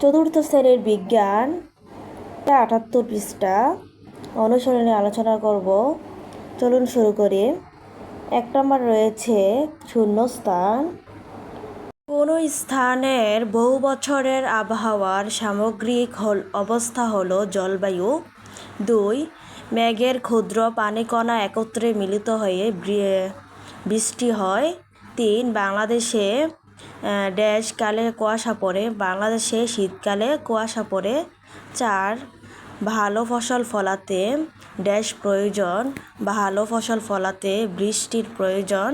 চতুর্থ শ্রেণির বিজ্ঞান আটাত্তর পৃষ্ঠা। অনুসরণে আলোচনা করব। চলুন শুরু করি। এক নম্বর রয়েছে শূন্যস্থান। কোনো স্থানের বহু বছরের আবহাওয়ার সামগ্রিক হল, অবস্থা হলো জলবায়ু। দুই, মেঘের ক্ষুদ্র পানিকণা একত্রে মিলিত হয়ে বৃষ্টি হয়। তিন, বাংলাদেশে ড্যাশকালে কুয়াশা পড়ে, বাংলাদেশে শীতকালে কুয়াশা পড়ে। চার, ভালো ফসল ফলাতে ড্যাশ প্রয়োজন, ভালো ফসল ফলাতে বৃষ্টির প্রয়োজন।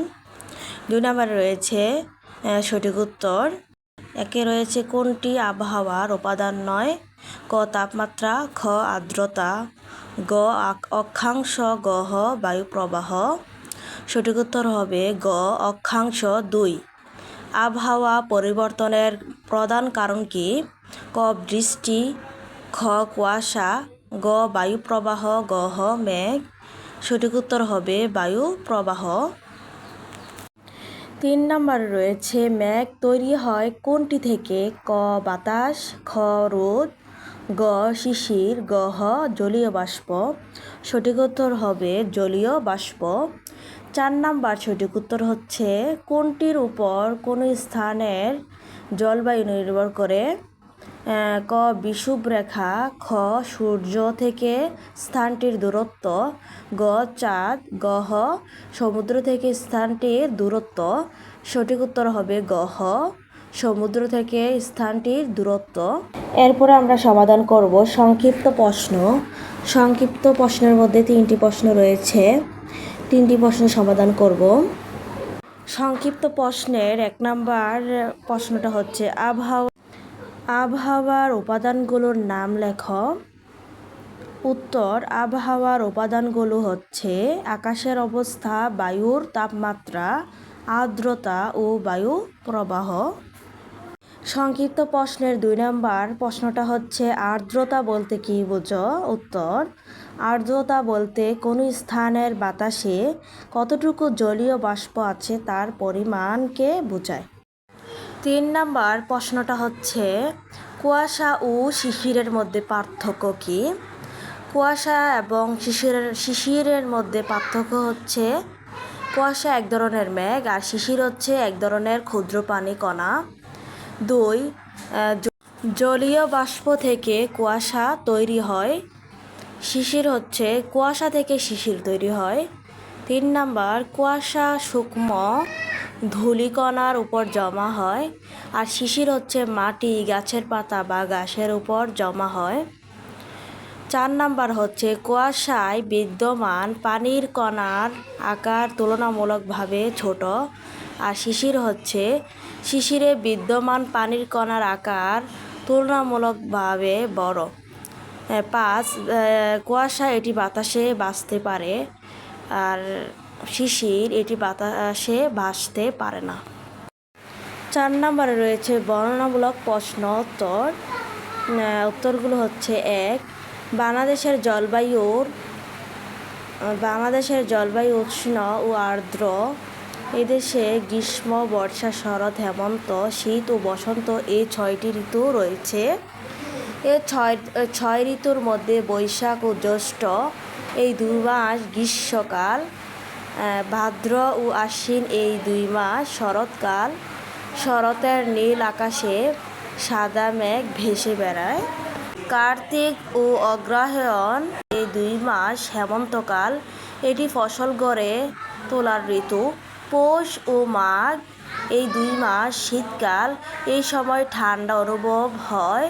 দুই নম্বরে রয়েছে সঠিক উত্তর। একে রয়েছে কোনটি আবহাওয়ার উপাদান নয়? ক, তাপমাত্রা, খ, আর্দ্রতা, গ অক্ষাংশ গহ বায়ু প্রবাহ সঠিক উত্তর হবে গ, অক্ষাংশ দুই। আবহাওয়া পরিবর্তনের প্রধান কারণ কি? ক, বৃষ্টি, খ, কুয়াশা, গ, বায়ু প্রবাহ গহ মেঘ। সঠিক উত্তর হবে বায়ু প্রবাহ। তিন নম্বর রয়েছে মেঘ তৈরি হয় কোনটি থেকে? ক, বাতাস, খ, রোদ, গ, শিশির গহ জলীয় বাষ্প। সঠিক উত্তর হবে জলীয় বাষ্প। চার নাম্বার সঠিক উত্তর হচ্ছে কোনটির উপর কোন স্থানের জলবায়ু নির্ভর করে? ক বিষুব রেখা খ, সূর্য থেকে স্থানটির দূরত্ব, গ, চাঁদ গহ সমুদ্র থেকে স্থানটির দূরত্ব। সঠিক উত্তর হবে গহ সমুদ্র থেকে স্থানটির দূরত্ব। এরপরে আমরা সমাধান করব সংক্ষিপ্ত প্রশ্ন। সংক্ষিপ্ত প্রশ্নের মধ্যে তিনটি প্রশ্ন রয়েছে। তিনটি প্রশ্ন সমাধান করব। সংক্ষিপ্ত প্রশ্নের এক নাম্বার প্রশ্নটা হচ্ছে, আবহাওয়া আবহাওয়ার উপাদানগুলোর নাম লেখ। উত্তর, আবহাওয়ার উপাদানগুলো হচ্ছে আকাশের অবস্থা, বায়ুর তাপমাত্রা, আর্দ্রতা ও বায়ু প্রবাহ। সংক্ষিপ্ত প্রশ্নের দুই নাম্বার প্রশ্নটা হচ্ছে, আর্দ্রতা বলতে কি বোঝো? উত্তর আর্দ্রতা বলতে কোনো স্থানের বাতাসে কতটুকু জলীয় বাষ্প আছে তার পরিমাণকে বোঝায়। তিন নাম্বার প্রশ্নটা হচ্ছে, কুয়াশা ও শিশিরের মধ্যে পার্থক্য কি? কুয়াশা এবং শিশিরের শিশিরের মধ্যে পার্থক্য হচ্ছে, কুয়াশা এক ধরনের মেঘ আর শিশির হচ্ছে এক ধরনের ক্ষুদ্র পানি কণা। দুই জলীয় বাষ্প থেকে কুয়াশা তৈরি হয় শিশির হচ্ছে কুয়াশা থেকে শিশির তৈরি হয়। তিন নাম্বার, কুয়াশা শুকনো ধূলিকণার উপর জমা হয় আর শিশির হচ্ছে মাটি, গাছের পাতা বা ঘাসের উপর জমা হয়। চার নাম্বার হচ্ছে কুয়াশায় বিদ্যমান পানির কণার আকার তুলনামূলকভাবে ছোট আর শিশির হচ্ছে শিশিরে বিদ্যমান পানির কণার আকার তুলনামূলকভাবে বড়। পাঁচ এ, কুয়াশা এটি বাতাসে ভাসতে পারে আর শিশির এটি বাতাসে ভাসতে পারে না। চার নম্বরে রয়েছে বর্ণনামূলক প্রশ্ন উত্তর। উত্তরগুলো হচ্ছে এক বাংলাদেশের জলবায়ুর বাংলাদেশের জলবায়ু উষ্ণ ও আর্দ্র এদেশে গ্রীষ্ম বর্ষা শরৎ হেমন্ত শীত ও বসন্ত এই ছয়টি ঋতু রয়েছে। এ ছয় ছয় ঋতুর মধ্যে বৈশাখ ও জ্যৈষ্ঠ, এই দুই মাস গ্রীষ্মকাল ভাদ্র ও আশ্বিন এই দুই মাস শরৎকাল। শরতের নীল আকাশে সাদা মেঘ ভেসে বেড়ায়। কার্তিক ও অগ্রহায়ণ এই দুই মাস হেমন্তকাল। এটি ফসল গড়ে তোলার ঋতু। পৌষ ও মাঘ এই দুই মাস শীতকাল। এই সময় ঠান্ডা অনুভব হয়।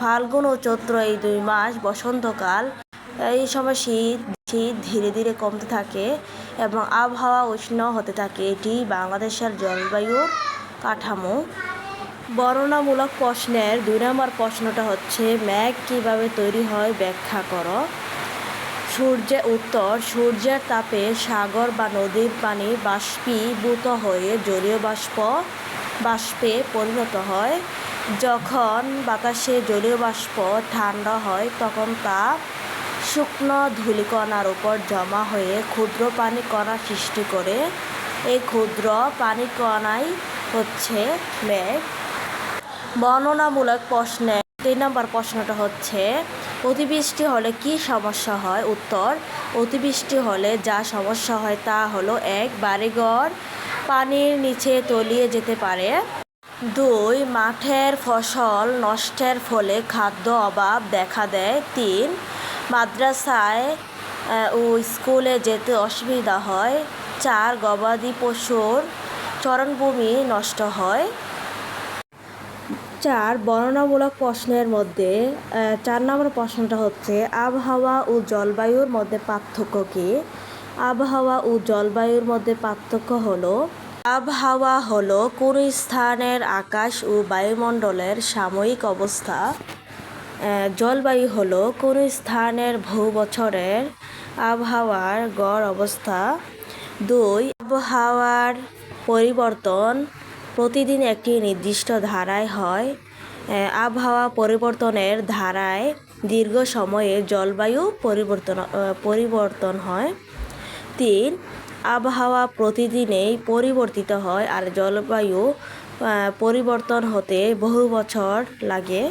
ফাল্গুন ও চৈত্র এই দুই মাস বসন্তকাল, এই সময় শীত শীত ধীরে ধীরে কমতে থাকে এবং আবহাওয়া উষ্ণ হতে থাকে। এটি বাংলাদেশের জলবায়ুর কাঠামো। বর্ণনামূলক প্রশ্নের দুই নম্বর প্রশ্নটা হচ্ছে, মেঘ কীভাবে তৈরি হয় ব্যাখ্যা করো। সূর্যে উত্তর, সূর্যের তাপে সাগর বা নদীর পানি বাষ্পীভূত হয়ে জলীয় বাষ্প, বাষ্পে পরিণত হয়। যখন বাতাসে জলীয় বাষ্প ঠান্ডা হয়, তখন তা শুকনো ধূলিকণার উপর জমা হয়ে ক্ষুদ্র পানি কণা সৃষ্টি করে। এই ক্ষুদ্র পানি কণাই হচ্ছে মেঘ। বর্ণনামূলক প্রশ্নে তিন নম্বর প্রশ্নটা হচ্ছে, অতিবৃষ্টি হলে কি সমস্যা হয়? উত্তর, অতিবৃষ্টি হলে যা সমস্যা হয় তা হলো এক, বাড়িঘর পানির নিচে তলিয়ে যেতে পারে। দুই, মাঠের ফসল নষ্টের ফলে খাদ্য অভাব দেখা দেয়। তিন, মাদ্রাসায় ও স্কুলে যেতে অসুবিধা হয়। চার, গবাদি পশুর চরণভূমি নষ্ট হয়। চার, বর্ণনামূলক প্রশ্নের মধ্যে চার নম্বর প্রশ্নটা হচ্ছে, আবহাওয়া ও জলবায়ুর মধ্যে পার্থক্য কী? আবহাওয়া ও জলবায়ুর মধ্যে পার্থক্য হলো আবহাওয়া হল কোনো স্থানের আকাশ ও বায়ুমণ্ডলের সাময়িক অবস্থা। জলবায়ু হল কোনো স্থানের বহু বছরের আবহাওয়ার গড় অবস্থা। দুই আবহাওয়ার পরিবর্তন প্রতিদিন একটি নির্দিষ্ট ধারায় হয়। আবহাওয়া পরিবর্তনের ধারায় দীর্ঘ সময়ে জলবায়ু পরিবর্তন পরিবর্তন হয়। তিন আবহাওয়া প্রতিদিনেই পরিবর্তিত হয় আর জলবায়ু পরিবর্তন হতে বহু বছর লাগে।